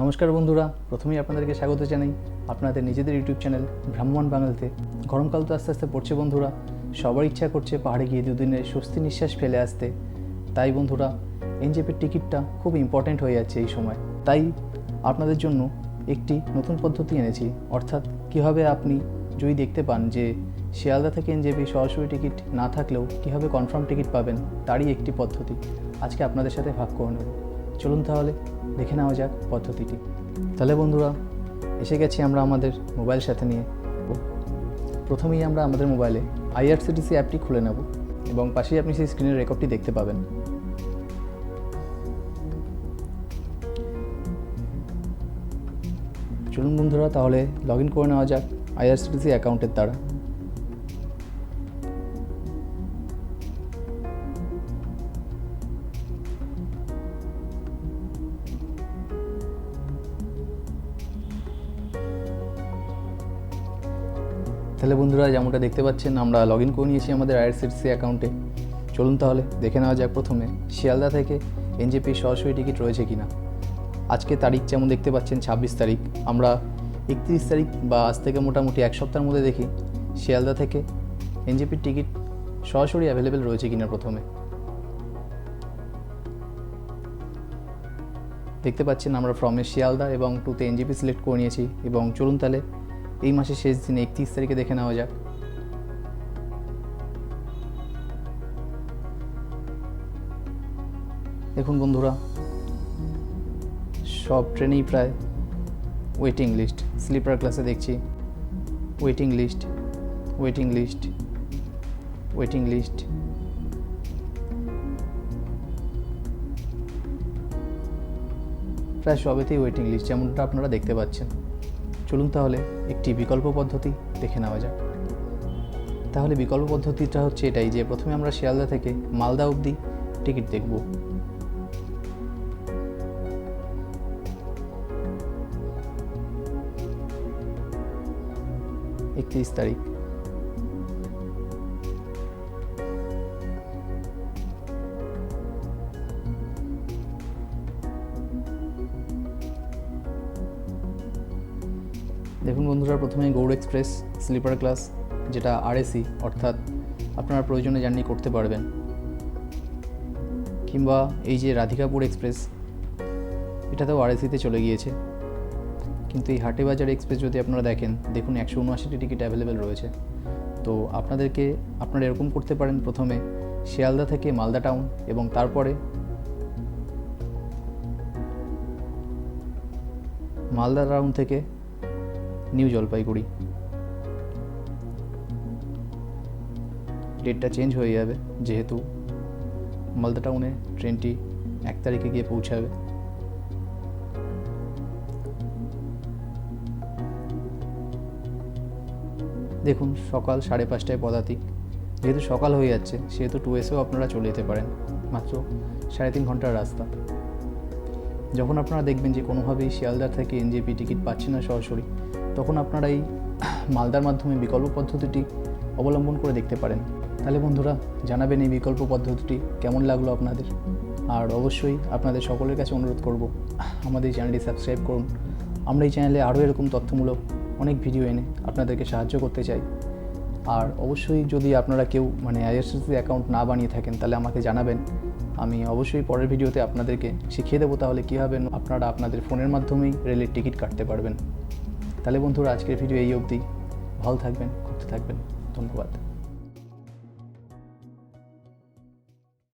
নমস্কার বন্ধুরা, প্রথমেই আপনাদেরকে স্বাগত জানাই আপনাদের নিজেদের ইউটিউব চ্যানেল ভ্রাম্যমান বাঙালিতে। গরমকাল তো আস্তে আস্তে পড়ছে বন্ধুরা, সবার ইচ্ছা করছে পাহাড়ে গিয়ে দুদিনে স্বস্তি নিঃশ্বাস ফেলে আসতে। তাই বন্ধুরা এনজেপির টিকিটটা খুব ইম্পর্ট্যান্ট হয়ে যাচ্ছে এই সময়। তাই আপনাদের জন্য একটি নতুন পদ্ধতি এনেছি। অর্থাৎ কীভাবে আপনি যদি দেখতে পান যে শিয়ালদা থেকে এনজেপি সরাসরি টিকিট না থাকলেও কীভাবে কনফার্ম টিকিট পাবেন, তারই একটি পদ্ধতি। আজকে আপনাদের সাথে ভাগ করে নেব। চলুন তাহলে দেখে নেওয়া যাক পদ্ধতিটি। তাহলে বন্ধুরা, এসে গেছি আমরা আমাদের মোবাইল সাথে নিয়ে। প্রথমেই আমরা আমাদের মোবাইলে আইআরসিটিসি অ্যাপটি খুলে নেব এবং পাশেই আপনি সেই স্ক্রিনের রেকর্ডটি দেখতে পাবেন। চলুন বন্ধুরা, তাহলে লগ ইন করে নেওয়া যাক আইআরসিটিসি অ্যাকাউন্টের দ্বারা। তাহলে বন্ধুরা, যেমনটা দেখতে পাচ্ছেন, আমরা লগ ইন করে নিয়েছি আমাদের আইআরসিটিসি অ্যাকাউন্টে চলুন তাহলে, দেখে নেওয়া যাক প্রথমে, শিয়ালদা থেকে এনজেপি সরাসরি টিকিট রয়েছে কিনা। আজকে তারিখ যেমন দেখতে পাচ্ছেন, ছাব্বিশ তারিখ। আমরা একত্রিশ তারিখ বা আজ থেকে মোটামুটি এক সপ্তাহের মধ্যে দেখি, শিয়ালদা থেকে এনজেপির টিকিট সরাসরি অ্যাভেলেবেল রয়েছে কিনা প্রথমে। দেখতে পাচ্ছেন, আমরা ফ্রমে শিয়ালদা এবং টুতে এনজিপি সিলেক্ট করে নিয়েছি। এবং চলুন তাহলে এই মাসের শেষ দিনে একত্রিশ তারিখে দেখে নেওয়া যাক। দেখুন বন্ধুরা, সব ট্রেনেই প্রায় ওয়েটিং লিস্ট স্লিপার ক্লাসে দেখছি। Waiting list waiting list waiting list প্রায় সবেতেই ওয়েটিং লিস্ট যেমনটা আপনারা দেখতে পাচ্ছেন। চলুন তাহলে একটি বিকল্প পদ্ধতি দেখে নেওয়া যাক। তাহলে বিকল্প পদ্ধতিটা হচ্ছে এটাই যে প্রথমে আমরা শিয়ালদা থেকে মালদা অবধি টিকিট দেখব। একত্রিশ তারিখ। দেখুন বন্ধুরা প্রথমে গৌড় এক্সপ্রেস স্লিপার ক্লাস, যেটা আরএসি অর্থাৎ আপনারা প্রয়োজনে জার্নি করতে পারবেন। কিংবা এই যে রাধিকাপুর এক্সপ্রেস, এটাতেও আরএসিতে চলে গিয়েছে। কিন্তু এই হাটেবাজার এক্সপ্রেস যদি আপনারা দেখেন, দেখুন একশো উনআশিটি টিকিট অ্যাভেলেবেল রয়েছে। তো আপনাদেরকে আপনারা এরকম করতে পারেন প্রথমে শিয়ালদা থেকে মালদা টাউন এবং তারপরে মালদা টাউন থেকে নিউ জলপাইগুড়ি। ডেটটা চেঞ্জ হয়ে যাবে, যেহেতু মালদা টাউনে ট্রেনটি এক তারিখে গিয়ে পৌঁছাবে। দেখুন, সকাল সাড়ে পাঁচটায় পদাতিক। যেহেতু সকাল হয়ে যাচ্ছে, সেহেতু টু এসেও আপনারা চলে যেতে পারেন। মাত্র সাড়ে তিন ঘণ্টার রাস্তা। যখন আপনারা দেখবেন যে কোনোভাবেই শিয়ালদার থেকে এনজেপি টিকিট পাচ্ছেন না সরাসরি, তখন আপনারা এই মালদার মাধ্যমে বিকল্প পদ্ধতিটি অবলম্বন করে দেখতে পারেন। তাহলে বন্ধুরা, জানাবেন এই বিকল্প পদ্ধতিটি কেমন লাগল আপনাদের? আর অবশ্যই আপনাদের সকলের কাছে অনুরোধ করব, আমাদের এই চ্যানেলটি সাবস্ক্রাইব করুন। আমরা এই চ্যানেলে আরও এরকম তথ্যমূলক অনেক ভিডিও এনে আপনাদেরকে সাহায্য করতে চাই। আর অবশ্যই যদি আপনারা কেউ মানে আইআরসিসি অ্যাকাউন্ট না বানিয়ে থাকেন, তাহলে আমাকে জানাবেন। আমি অবশ্যই পরের ভিডিওতে আপনাদেরকে শিখিয়ে দেবো তাহলে কী হবে। আপনারা আপনাদের ফোনের মাধ্যমেই রেলের টিকিট কাটতে পারবেন। তাহলে বন্ধুরা, আজকের ভিডিও এই অবধি। ভালো থাকবেন খুঁজতে থাকবেন। ধন্যবাদ।